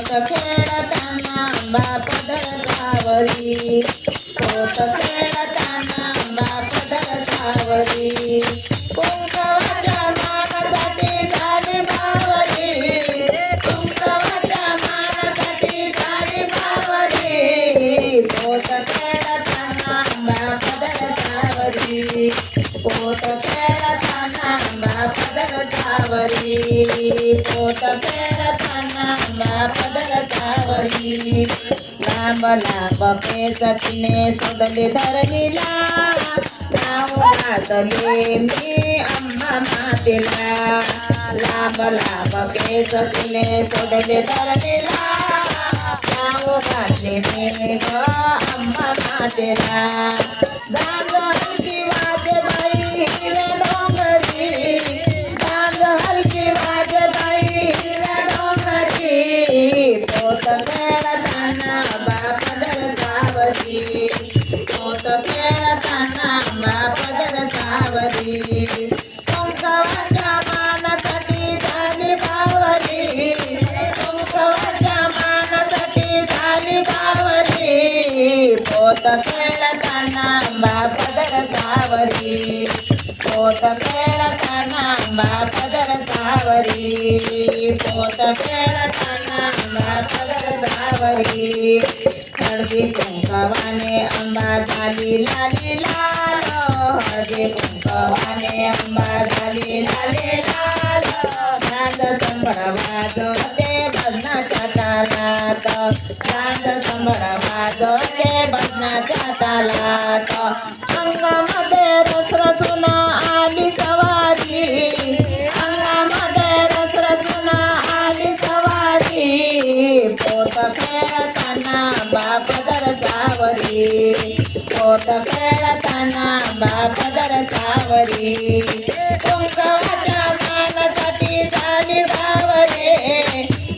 पोत खेळताना बाप दरकावरी पोत खेळताना बाप दरकावरी कुंकवाच्या मानासाठी झाली बावरी कुंकवाच्या मानासाठी झाली बावरी पोत खेळताना बाप दरकावरी पोत खेळताना बाप दरकावरी पोत लांब लांब केस तिने सोडले धरणीला नाव घातले मी आम्हा मातेला लांब लांब केस तिने सोडले धरणीला नाव घातले मी दरकावरी कुंकवाच्या मानासाठी झाली बावरी कुंकवाच्या मानासाठी झाली बावरी पोत खेळताना बाप दरकावरी पोत खेळताना बाप दरकावरी पोत कुंकवाने अंबा झाली लाली लाल लाली नांद संबळ वाजवते भजनाच्या तालात आली सवारी अंगामध्ये रसरसुन आली सवारी पोत खेळताना बाप दरसावरी पोत खेळताना बाप दरसावरी कुंकवाच्या मानासाठी झाली बावरे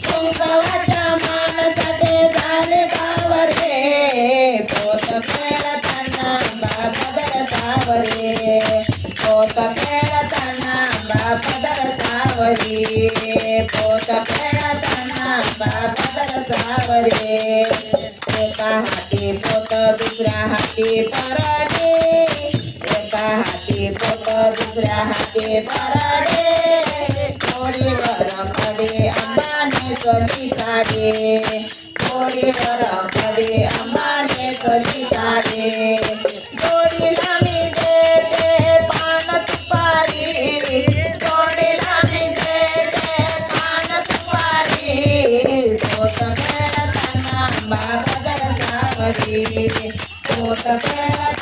कुंकवाच्या मानासाठी झाली बावरे पोत खेळताना बाप दरसावरे पोत खेळताना बाप दरसावरी पोत खेळताना बाप दरसावरे एका हाती पोत दुसऱ्या हाती पराडे एका हाती पोत दुसऱ्या हाती, पराडे, कोळीवर कडे अंबाने कली काढे? कोळीवर कडे अंबाने कली काढे? जोडीला मी देते, पान तुपारी. जोडीला मी देते, पान तुपारी. पोत खेळताना बाप दरकावरी पोत खेळताना बाप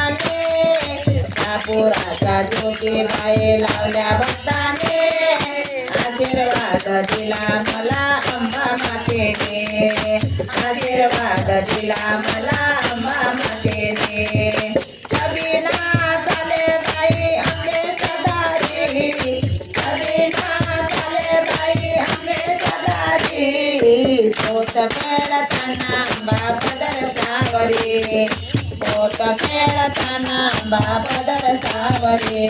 कापुराच्या ज्योतिबाई लावल्या भक्ताने आशीर्वाद दिला मला अंबा मातेने. आशीर्वाद दिला मला अंबा मातेने. कबीना चाले बाई आंबे सदारी चाले बाई बाप दरसावरी पोत खेळताना बाप दरसावरी.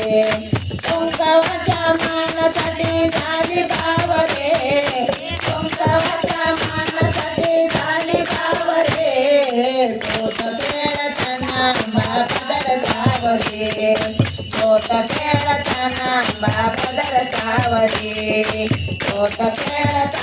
कुंकवाच्या मानासाठी झाली बावरे. कुंकवाच्या मानासाठी झाली बावरे. पोत खेळताना बाप दरसावरी. पोत खेळताना बाप दरसावरी. पोत खेळताना